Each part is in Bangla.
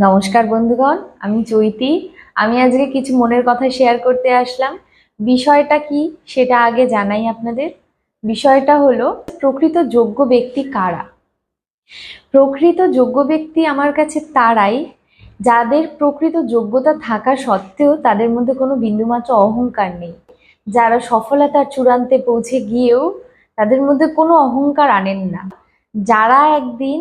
নমস্কার বন্ধুগণ, আমি চৈতি। আমি আজকে কিছু মনের কথা শেয়ার করতে আসলাম। বিষয়টা কি সেটা আগে জানাই আপনাদের। বিষয়টা হলো, প্রকৃত যোগ্য ব্যক্তি কারা? প্রকৃত যোগ্য ব্যক্তি আমার কাছে তারাই, যাদের প্রকৃত যোগ্যতা থাকা সত্ত্বেও তাদের মধ্যে কোনো বিন্দুমাত্র অহংকার নেই। যারা সফলতার চূড়ান্তে পৌঁছে গিয়েও তাদের মধ্যে কোনো অহংকার আনেন না। যারা একদিন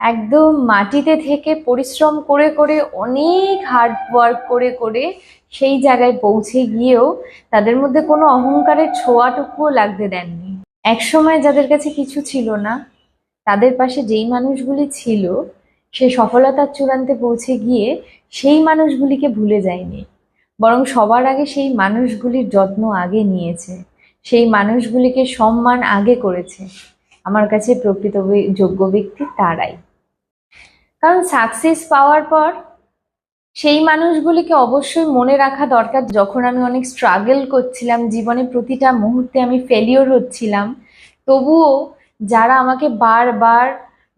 একদম মাটিতে থেকে পরিশ্রম করে করে, অনেক হার্ড ওয়ার্ক করে করে সেই জায়গায় পৌঁছে গিয়েও তাদের মধ্যে কোনো অহংকারের ছোঁয়াটুকুও লাগতে দেননি। একসময় যাদের কাছে কিছু ছিল না, তাদের পাশে যেই মানুষগুলি ছিল, সে সফলতার চূড়ান্তে পৌঁছে গিয়ে সেই মানুষগুলিকে ভুলে যায়নি। বরং সবার আগে সেই মানুষগুলির যত্ন আগে নিয়েছে। সেই মানুষগুলিকে সম্মান আগে করেছে। আমার কাছে প্রকৃত যোগ্য ব্যক্তি তারাই। কারণ সাকসেস পাওয়ার পর সেই মানুষগুলিকে অবশ্যই মনে রাখা দরকার। যখন আমি অনেক স্ট্রাগল করছিলাম, জীবনে প্রতিটা মুহূর্তে আমি ফেলিওর হচ্ছিলাম, তবুও যারা আমাকে বারবার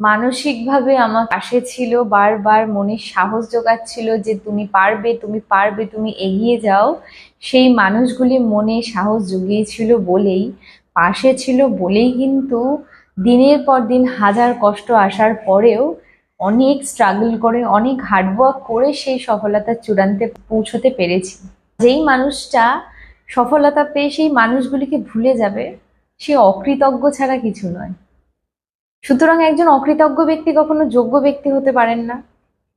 মানসিকভাবে আমার পাশে ছিল, বারবার মনে সাহস জোগাচ্ছিল যে তুমি পারবে তুমি পারবে, তুমি এগিয়ে যাও, সেই মানুষগুলি মনে সাহস জুগিয়েছিল বলেই, পাশে ছিল বলেই কিন্তু দিনের পর দিন হাজার কষ্ট আসার পরেও অনেক স্ট্রাগল করে, অনেক হার্ডওয়ার্ক করে সেই সফলতার চূড়ান্তে পৌঁছতে পেরেছি। যেই মানুষটা সফলতা পেয়ে সেই মানুষগুলিকে ভুলে যাবে, সে অকৃতজ্ঞ ছাড়া কিছু নয়। সুতরাং একজন অকৃতজ্ঞ ব্যক্তি কখনো যোগ্য ব্যক্তি হতে পারেন না,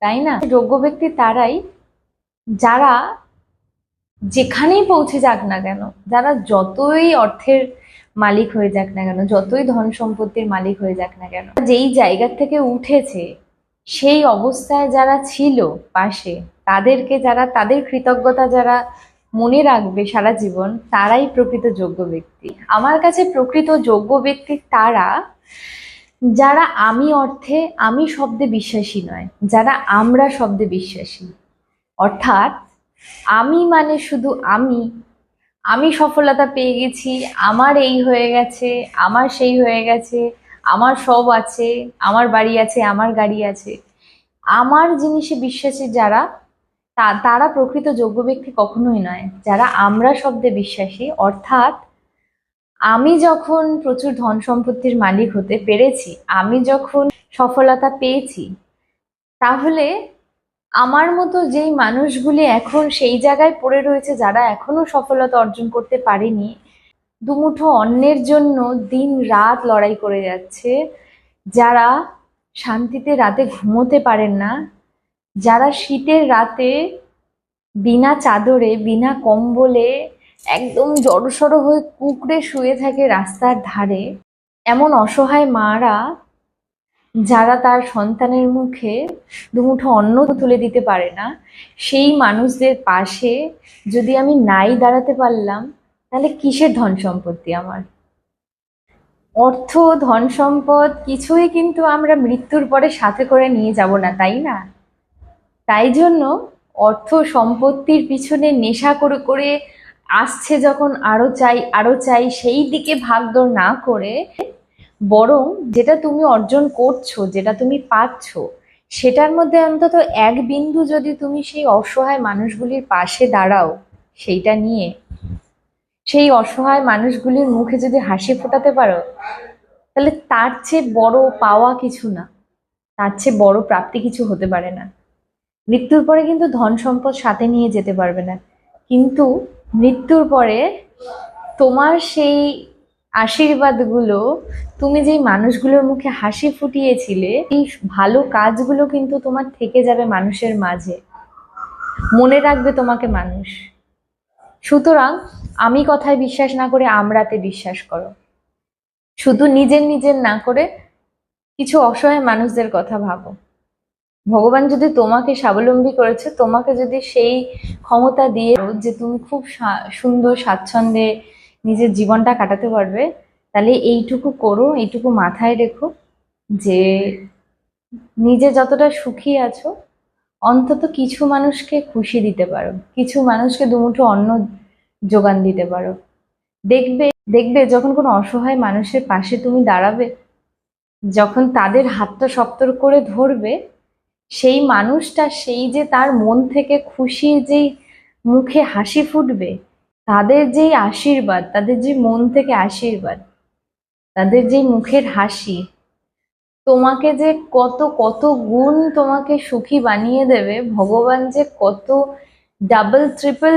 তাই না? যোগ্য ব্যক্তি তারাই যারা যেখানেই পৌঁছে যাক না কেন, যারা যতই অর্থের মালিক হয়ে যাক না কেন, যতই ধন সম্পত্তির মালিক হয়ে যাক না কেন যেই জায়গা থেকে উঠেছে সেই অবস্থায় যারা ছিল পাশে, তাদেরকে যারা, তাদের কৃতজ্ঞতা যারা মনে রাখবে সারা জীবন, তারাই প্রকৃত যোগ্য ব্যক্তি। আমার কাছে প্রকৃত যোগ্য ব্যক্তি তারা, যারা আমি অর্থে আমি শব্দে বিশ্বাসী নয়, যারা আমরা শব্দে বিশ্বাসী। অর্থাৎ, আমি মানে শুধু আমি আমি সফলতা পেয়ে গেছি, আমার এই হয়ে গেছে, আমার সেই হয়ে গেছে আমার সব আছে, আমার বাড়ি আছে, আমার গাড়ি আছে। আমার জিনিসে বিশ্বাসী যারা তারা প্রকৃত যোগ্য ব্যক্তি কখনোই নয়। যারা আমরা শব্দে বিশ্বাসী, অর্থাৎ আমি যখন প্রচুর ধন সম্পত্তির মালিক হতে পেরেছি, আমি যখন সফলতা পেয়েছি, তাহলে আমার মতো যেই মানুষগুলি এখন সেই জায়গায় পড়ে রয়েছে, যারা এখনও সফলতা অর্জন করতে পারেনি দুমুঠো অন্যের জন্য দিন রাত লড়াই করে যাচ্ছে। যারা শান্তিতে রাতে ঘুমোতে পারেন না, যারা শীতের রাতে বিনা চাদরে, বিনা কম্বলে, একদম জড়সড় হয়ে কুকড়ে শুয়ে থাকে রাস্তার ধারে, এমন অসহায় মারা যারা তার সন্তানের মুখে দুমুঠো অন্ন তুলে দিতে পারে না, সেই মানুষদের পাশে যদি আমি নাই দাঁড়াতে পারলাম তাহলে কিসের ধন সম্পত্তি আমার? অর্থ, ধন সম্পদ কিছুই কিন্তু আমরা মৃত্যুর পরে সাথে করে নিয়ে যাব না, তাই না? তাই জন্য অর্থ সম্পত্তির পিছনে নেশা করে করে আসছে যখন আরও চাই আরও চাই, সেই দিকে ভাগদৌড় না করে বরং যেটা তুমি অর্জন করছ, যেটা তুমি পাচ্ছ, সেটার মধ্যে অন্তত এক বিন্দু যদি তুমি সেই অসহায় মানুষগুলির পাশে দাঁড়াও, সেইটা নিয়ে সেই অসহায় মানুষগুলির মুখে যদি হাসি ফোটাতে পারো, তাহলে তার চেয়ে বড় পাওয়া কিছু না। তার চেয়ে বড় প্রাপ্তি কিছু হতে পারে না। মৃত্যুর পরে কিন্তু ধন সম্পদ সাথে নিয়ে যেতে পারবে না। কিন্তু মৃত্যুর পরে তোমার সেই আশীর্বাদগুলো, তুমি যেই মানুষগুলোর মুখে হাসি ফুটিয়েছিলে, এই ভালো কাজগুলো কিন্তু তোমার থেকে যাবে মানুষের মাঝে। মনে রাখবে তোমাকে মানুষ। সুতরাং আমি কথায় বিশ্বাস না করে আমরাতে বিশ্বাস করো। শুধু নিজের নিজের না করে কিছু অসহায় মানুষদের কথা ভাবো। ভগবান যদি তোমাকে স্বাবলম্বী করেছে, তোমাকে যদি সেই ক্ষমতা দিয়ে যে তুমি খুব সুন্দর স্বাচ্ছন্দ্যে নিজের জীবনটা কাটাতে পারবে, তাহলে এইটুকু করো, এইটুকু মাথায় রেখো যে নিজে যতটা সুখী আছো অন্তত কিছু মানুষকে খুশি দিতে পারো। কিছু মানুষকে দুমুঠো অন্ন যোগান দিতে পারো। দেখবে দেখবে যখন কোনো অসহায় মানুষের পাশে তুমি দাঁড়াবে, যখন তাদের হাতটা শক্ত করে ধরবে, সেই মানুষটা সেই যে তার মন থেকে খুশির যেই মুখে হাসি ফুটবে, তাদের যেই আশীর্বাদ, তাদের যে মন থেকে আশীর্বাদ, তাদের যে মুখের হাসি তোমাকে যে কত কত গুণ তোমাকে সুখী বানিয়ে দেবে, ভগবান যে কত ডাবল ট্রিপল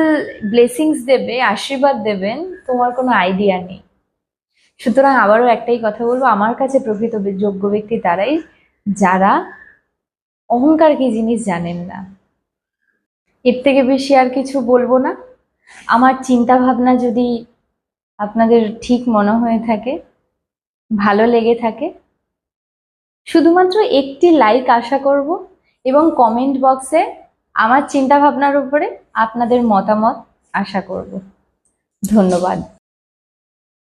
ব্লেসিংস দেবে, আশীর্বাদ দেবেন, তোমার কোনো আইডিয়া নেই। সুতরাং আবারও একটাই কথা বলব, আমার কাছে প্রকৃত যোগ্য ব্যক্তি তারাই, যারা অহংকার কি জিনিস জানেন না। এর থেকে বেশি আর কিছু বলব না। আমার চিন্তা ভাবনা যদি আপনাদের ঠিক মনে হয়ে থাকে, ভালো লেগে থাকে শুধুমাত্র একটি লাইক আশা করব এবং কমেন্ট বক্সে আমার চিন্তা ভাবনার উপরে আপনাদের মতামত আশা করব। ধন্যবাদ।